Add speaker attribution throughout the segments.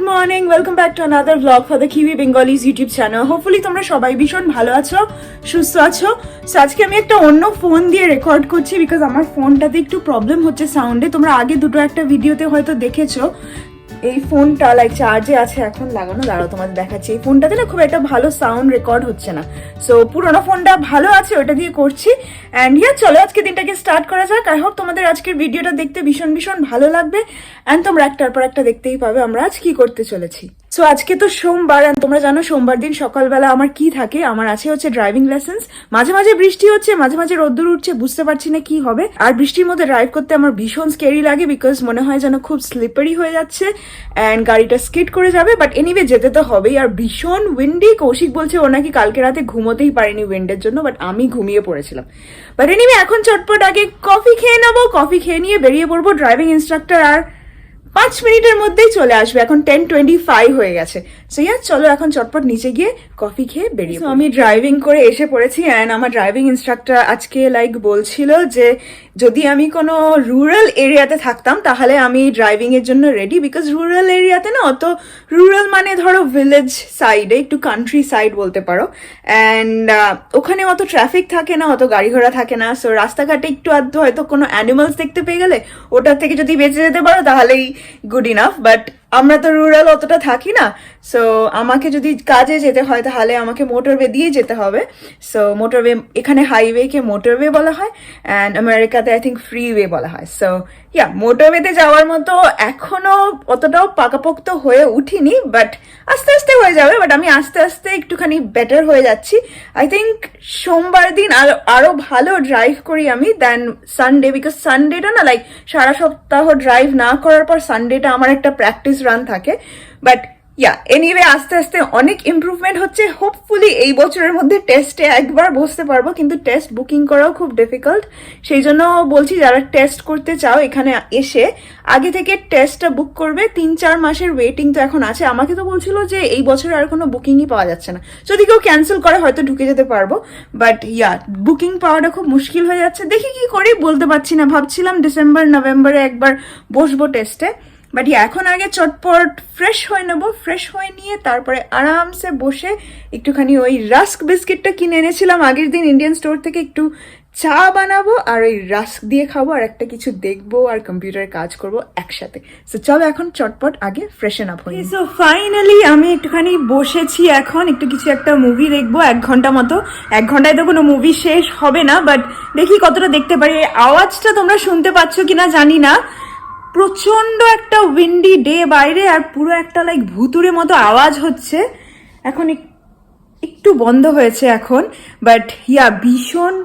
Speaker 1: Good morning welcome back to another blog for the Kiwi Bengalis YouTube channel hopefully তোমরা সবাই ভীষণ ভালো আছো, সুস্থ আছো। সো আজকে আমি একটা অন্য ফোন দিয়ে রেকর্ড করছি বিকজ আমার ফোনটাতে একটু প্রবলেম হচ্ছে সাউন্ডে তোমরা আগে দুটো একটা ভিডিওতে হয়তো দেখেছ। এই ফোনটা লাইক চার্জে আছে এখন লাগানো, দাঁড়াও তোমাদের দেখাচ্ছি। এই ফোনটাতে না খুব একটা ভালো সাউন্ড রেকর্ড হচ্ছে না। সো পুরোনো ফোনটা ভালো আছে ওটা দিয়ে করছি। অ্যান্ড ইয়া চলো আজকে দিনটাকে স্টার্ট করা যাক। আই হোপ তোমাদের আজকের ভিডিওটা দেখতে ভীষণ ভীষণ ভালো লাগবে। অ্যান্ড তোমরা একটার পর একটা দেখতেই পাবে আমরা আজ কি করতে চলেছি। সো আজকে তো সোমবার তোমরা জানো সোমবার দিন সকালবেলা আমার কি থাকে? আমার আছে হচ্ছে ড্রাইভিং লাইসেন্স মাঝে মাঝে বৃষ্টি হচ্ছে, মাঝে মাঝে রোদ্দুর উঠছে, বুঝতে পারছি না কি হবে। আর বৃষ্টির মধ্যে ড্রাইভ করতে আমার ভীষণ স্কেরি লাগে বিকজ মনে হয় যেন খুব স্লিপারি হয়ে যাচ্ছে অ্যান্ড গাড়িটা স্কিড করে যাবে। বাট এনিওয়ে যেতে তো হবেই। আর ভীষণ উইন্ডি কৌশিক বলছে ও নাকি কালকে রাতে ঘুমোতেই পারেনি উইন্ডের জন্য বাট আমি ঘুমিয়ে পড়েছিলাম। বাট এনিওয়ে এখন চটপট আগে কফি খেয়ে নেব। কফি খেয়ে নিয়ে বেরিয়ে পড়ব ড্রাইভিং ইনস্ট্রাক্টর আর পাঁচ মিনিটের মধ্যেই চলে আসবে এখন টেন টোয়েন্টি ফাইভ হয়ে গেছে। সো ইয়ার চলো এখন চটপট নিচে গিয়ে কফি খেয়ে বেরিয়ে। আমি ড্রাইভিং করে এসে পড়েছি অ্যান্ড আমার ড্রাইভিং ইনস্ট্রাক্টর আজকে লাইক বলছিল যে যদি আমি কোনো রুরাল এরিয়াতে থাকতাম তাহলে আমি ড্রাইভিং এর জন্য রেডি বিকজ রুরাল এরিয়াতে না অত রুরাল মানে ধরো ভিলেজ সাইডে একটু কান্ট্রি সাইড বলতে পারো। অ্যান্ড ওখানে অত ট্রাফিক থাকে না অত গাড়ি ঘোড়া থাকে না। সো রাস্তাঘাটে একটু আধ হয়তো কোনো অ্যানিমালস দেখতে পেয়ে গেলে ওটার থেকে যদি বেঁচে যেতে পারো তাহলেই গুড ইনাফ বাট আমরা তো রুরাল অতটা থাকি না সো আমাকে যদি কাজে যেতে হয় তাহলে আমাকে মোটরওয়ে দিয়ে যেতে হবে সো মোটরওয়ে এখানে হাইওয়েকে মোটরওয়ে বলা হয় অ্যান্ড আমেরিকাতে আই থিঙ্ক ফ্রিওয়ে বলা হয় সো ইয়া মোটরওয়েতে যাওয়ার মতো এখনও অতটাও পাকাপোক্ত হয়ে উঠিনি বাট আস্তে আস্তে হয়ে যাবে বাট আমি আস্তে আস্তে একটুখানি বেটার হয়ে যাচ্ছি। আই থিঙ্ক সোমবার দিন আরও আরও ভালো ড্রাইভ করি আমি দেন সানডে বিকজ সানডেটা না লাইক সারা সপ্তাহ ড্রাইভ না করার পর সানডেটা আমার একটা প্র্যাকটিস রান থাকে বাট ইয়া এনিওয়ে আস্তে আস্তে অনেক ইমপ্রুভমেন্ট হচ্ছে। হোপফুলি এই বছরের মধ্যে টেস্টে একবার বসতে পারব, কিন্তু টেস্ট বুকিং করাও খুব ডিফিকাল্ট সেই জন্য বলছি, যারা টেস্ট করতে চাও এখানে এসে, আগে থেকে টেস্টটা বুক করবে। তিন চার মাসের ওয়েটিং তো এখন আছে। আমাকে তো বলছিল যে এই বছর আর কোনো বুকিংই পাওয়া যাচ্ছে না। যদি কেউ ক্যান্সেল করে, হয়তো ঢুকে যেতে পারব। বাট ইয়া বুকিং পাওয়াটা খুব মুশকিল হয়ে যাচ্ছে। দেখি কি করি, বলতে পারছি না। ভাবছিলাম ডিসেম্বর নভেম্বরে একবার বসবো টেস্টে বাট এখন আগে চটপট ফ্রেশ হয়ে নেব। ফ্রেশ হয়ে নিয়ে তারপরে আরামসে বসে একটুখানি ওই রাস্ক বিস্কিটটা কিনে এনেছিলাম। আগের দিন ইন্ডিয়ান স্টোর থেকে একটু চা বানাবো আর ওই রাস্ক দিয়ে খাব আর একটা কিছু দেখব আর কম্পিউটারে কাজ করব একসাথে। সো চলো এখন চটপট আগে ফ্রেশন আপ হই সো ফাইনালি আমি একটুখানি বসেছি এখন। একটু কিছু একটা মুভি দেখব এক ঘণ্টা মতো। এক ঘন্টায় তো কোনো মুভি শেষ হবে না বাট দেখি কতটা দেখতে পারি। আওয়াজটা তোমরা শুনতে পাচ্ছ কিনা জানি না। প্রচণ্ড একটা উইন্ডি ডে বাইরে আর পুরো একটা লাইক ভুতুরে মতো আওয়াজ হচ্ছে। এখন এক- একটু বন্ধ হয়েছে এখন বাট ইয়া ভীষণ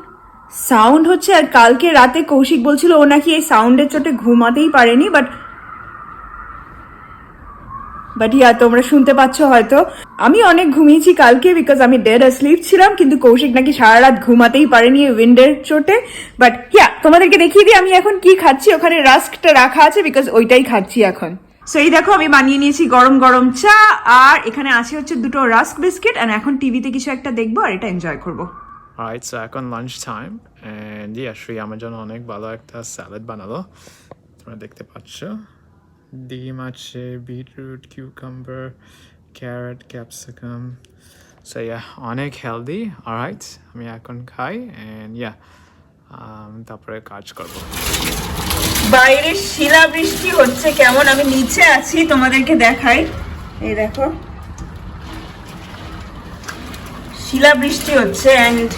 Speaker 1: সাউন্ড হচ্ছে। আর কালকে রাতে কৌশিক বলছিল ও নাকি এই সাউন্ডের চোটে ঘুমাতেই পারেনি বাট বাট ইয়া তোমরা শুনতে পাচ্ছ হয়তো। আমি অনেক ঘুমিয়েছি কালকে বিকজ আমি ডেড স্লিপ ছিলাম, কিন্তু কৌশিক নাকি সারা রাত ঘুমাতেই পারেনি উইন্ডের চোটে। বাট ইয়া তোমাদেরকে দেখিয়ে দিই, আমি এখন কি খাচ্ছি, ওখানে রাস্কটা রাখা আছে বিকজ ওইটাই খাচ্ছি এখন। সো এই দেখো, আমি বানিয়ে নিয়েছি গরম গরম চা, আর এখানে আছে হচ্ছে দুটো রাস্ক বিস্কিট আর এখন টিভিতে কিছু একটা দেখব আর এটা এনজয় করব।
Speaker 2: So এখন lunch time and yeah Shri আমার জন্য অনেক ভালো একটা স্যালাড বানালো। তোমরা দেখতে পাচ্ছ। ডিম আছে beetroot cucumber carrot capsicum so yeah অনেক হেলদি অলরাইট আমি এখন খাই অ্যান্ড ইয়া তারপরে কাজ করব।
Speaker 1: বাইরে শিলা বৃষ্টি হচ্ছে, কেমন? আমি নিচে আছি, তোমাদেরকে দেখাই। এই দেখো। শিলা বৃষ্টি হচ্ছে অ্যান্ড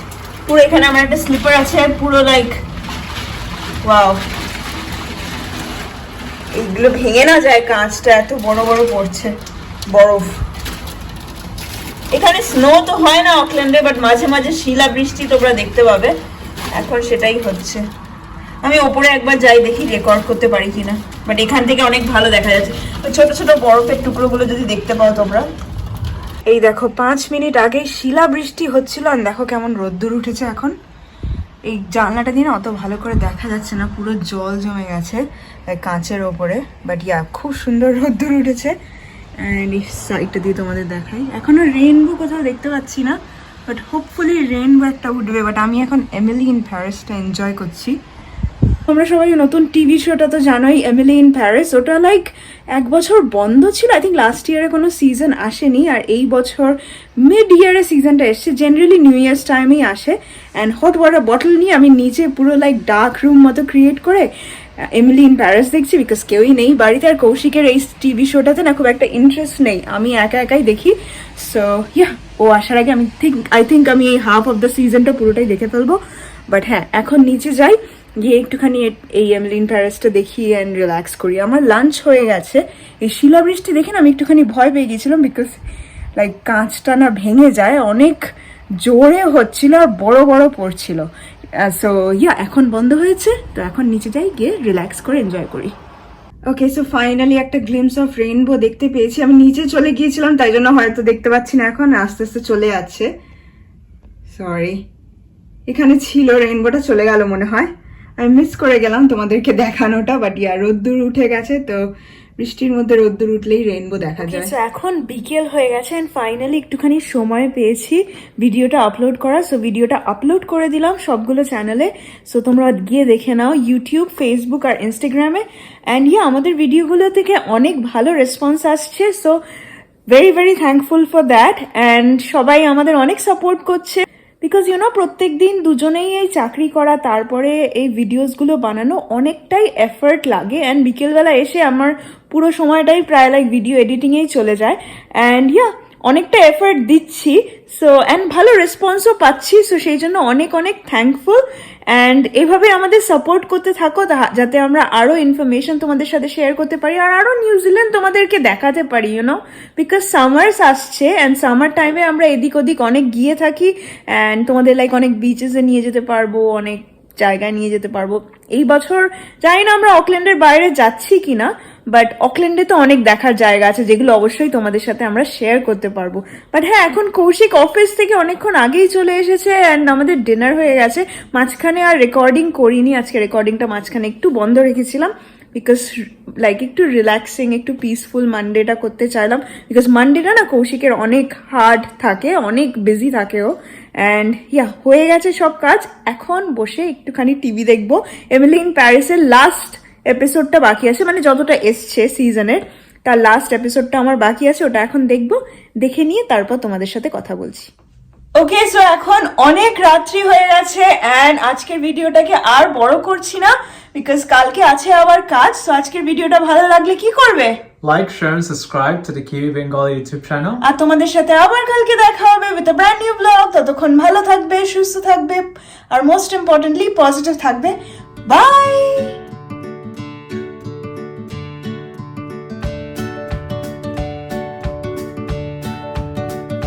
Speaker 1: পুরো এখানে আমার একটা স্লিপার আছে পুরো লাইক ওয়াও এইগুলো ভেঙে না যায়, কাঁচটা এত বড় বড় পড়ছে। বরফ। এখানে স্নো তো হয় না অকল্যান্ডে বাট মাঝে মাঝে শিলা বৃষ্টি তোমরা দেখতে পাবে। এখন সেটাই হচ্ছে। আমি ওপরে একবার যাই দেখি রেকর্ড করতে পারি কিনা। বাট এখান থেকে অনেক ভালো দেখা যাচ্ছে। ছোট ছোট বরফের টুকরোগুলো যদি দেখতে পাও তোমরা। এই দেখো, পাঁচ মিনিট আগে শিলা বৃষ্টি হচ্ছিল আর দেখো কেমন রোদ্দুর উঠেছে এখন। এই জানলাটা দিয়ে না অত ভালো করে দেখা যাচ্ছে না। পুরো জল জমে গেছে কাঁচের ওপরে। বাট ইয়া খুব সুন্দর রোদ্দুর উঠেছে। অ্যান্ড এই সাইডটা দিয়ে তোমাদের দেখাই। এখনও রেনবো কোথাও দেখতে পাচ্ছি না বাট হোপফুলি রেনবো একটা উঠবে। বাট আমি এখন এমিলি ইন প্যারিসটা এনজয় করছি। তোমরা সবাই নতুন টিভি শোটা তো জানোই এমিলি ইন প্যারিস ওটা লাইক এক বছর বন্ধ ছিল। আই থিঙ্ক লাস্ট ইয়ারে কোনো সিজন আসেনি। আর এই বছর মিড ইয়ারে সিজনটা এসছে। জেনারেলি নিউ ইয়ার্স টাইমেই আসে। অ্যান্ড হট ওয়াটার বটল নিয়ে আমি নিচে পুরো লাইক ডার্ক রুম মতো ক্রিয়েট করে এমিলি ইন প্যারিস দেখছি বিকজ কেউই নেই। বাড়িতে আর কৌশিকের এই টিভি শোটাতে না খুব একটা ইন্টারেস্ট নেই। আমি একা একাই দেখি। সো ইয়া ও আসার আগে আমি থিঙ্ক আই থিঙ্ক আমি এই হাফ অফ দ্য সিজনটা পুরোটাই দেখে ফেলব। বাট হ্যাঁ এখন নিচে যাই। গিয়ে একটুখানি এই এমলিন প্যারিসটা দেখি অ্যান্ড রিল্যাক্স করি। আমার লাঞ্চ হয়ে গেছে। এই শিলাবৃষ্টি দেখে না আমি একটুখানি ভয় পেয়ে গেছিলাম বিকজ লাইক কাঁচটা না ভেঙে যায়। অনেক জোরে হচ্ছিল আর বড় বড় পড়ছিল। সো ইয়া এখন বন্ধ হয়েছে, তো এখন নিচে যাই, গিয়ে রিল্যাক্স করে এনজয় করি। ওকে সো ফাইনালি একটা গ্লিমস অফ রেইনবো দেখতে পেয়েছি। আমি নিচে চলে গিয়েছিলাম, তাই জন্য হয়তো দেখতে পাচ্ছি না এখন, আস্তে আস্তে চলে যাচ্ছে। সরি এখানে ছিল রেইনবোটা চলে গেল মনে হয়। আমি মিস করে গেলাম তোমাদেরকে দেখানোটা বাট ইয়া রোদ্দুর উঠে গেছে, তো বৃষ্টির মধ্যে রোদ্দুর উঠলেই রেইনবো দেখা যায়। এখন বিকেল হয়ে গেছে ফাইনালি একটুখানি সময় পেয়েছি ভিডিওটা আপলোড করা সো ভিডিওটা আপলোড করে দিলাম সবগুলো চ্যানেলে সো তোমরা গিয়ে দেখে নাও ইউটিউব ফেসবুক আর ইনস্টাগ্রামে অ্যান্ড ইয়া আমাদের ভিডিওগুলো থেকে অনেক ভালো রেসপন্স আসছে। So very very thankful for that and সবাই আমাদের অনেক সাপোর্ট করছে। বিকজ ইউ নো প্রত্যেক দিন দুজনেই এই চাকরি করা, তারপরে এই ভিডিওসগুলো বানানো অনেকটাই এফার্ট লাগে। অ্যান্ড বিকেলবেলা এসে আমার পুরো সময়টাই প্রায় লাইক ভিডিও এডিটিংয়েই চলে যায়। অ্যান্ড ইয়া অনেকটা এফর্ট দিচ্ছি সো অ্যান্ড ভালো রেসপন্সও পাচ্ছি সো সেই জন্য অনেক অনেক থ্যাঙ্কফুল অ্যান্ড এভাবে আমাদের সাপোর্ট করতে থাকো যাতে আমরা আরও ইনফরমেশন তোমাদের সাথে শেয়ার করতে পারি, আর আরও নিউজিল্যান্ড তোমাদেরকে দেখাতে পারি ইউনো বিকজ সামার্স আসছে অ্যান্ড সামার টাইমে আমরা এদিক ওদিক অনেক গিয়ে থাকি অ্যান্ড তোমাদের লাইক অনেক বিচেসে নিয়ে যেতে পারব, অনেক জায়গায় নিয়ে যেতে পারব। এই বছর জানি না আমরা অকল্যান্ডের বাইরে যাচ্ছি কিনা বাট অকল্যান্ডে তো অনেক দেখার জায়গা আছে যেগুলো অবশ্যই তোমাদের সাথে আমরা শেয়ার করতে পারব। বাট হ্যাঁ এখন কৌশিক অফিস থেকে অনেকক্ষণ আগেই চলে এসেছে অ্যান্ড আমাদের ডিনার হয়ে গেছে। মাঝখানে আর রেকর্ডিং করিনি, আজকে রেকর্ডিংটা মাঝখানে একটু বন্ধ রেখেছিলাম। বিকজ লাইক একটু রিল্যাক্সিং একটু পিসফুল মানডেটা করতে চাইলাম বিকজ মানডেটা না কৌশিকের অনেক হার্ড থাকে, অনেক বিজি থাকে ও অ্যান্ড ইয়া হয়ে গেছে সব কাজ। এখন বসে একটুখানি টিভি দেখব। এমিলিন প্যারিসের লাস্ট এপিসোডটা বাকি আছে মানে যতটা এসছে সিজনের তার লাস্ট এপিসোডটা আমার বাকি আছে, ওটা এখন দেখব। দেখে নিয়ে তারপর তোমাদের সাথে কথা বলছি। ওকে সো এখন অনেক রাত্রি হয়ে গেছে অ্যান্ড আজকের ভিডিওটাকে আর বড় করছি না বিকজ কালকে আছে আবার কাজ সো আজকের ভিডিওটা ভালো লাগলে কি করবে?
Speaker 2: Like, share, and subscribe to the Kiwi Bengali YouTube channel.
Speaker 1: আর তোমাদের সাথে আবার কালকে দেখা হবে উইথ ব্র্যান্ড নিউ ব্লগ ততক্ষণ ভালো থাকবে সুস্থ থাকবে আর মোস্ট ইম্পর্টেন্টলি পজিটিভ থাকবে। বাই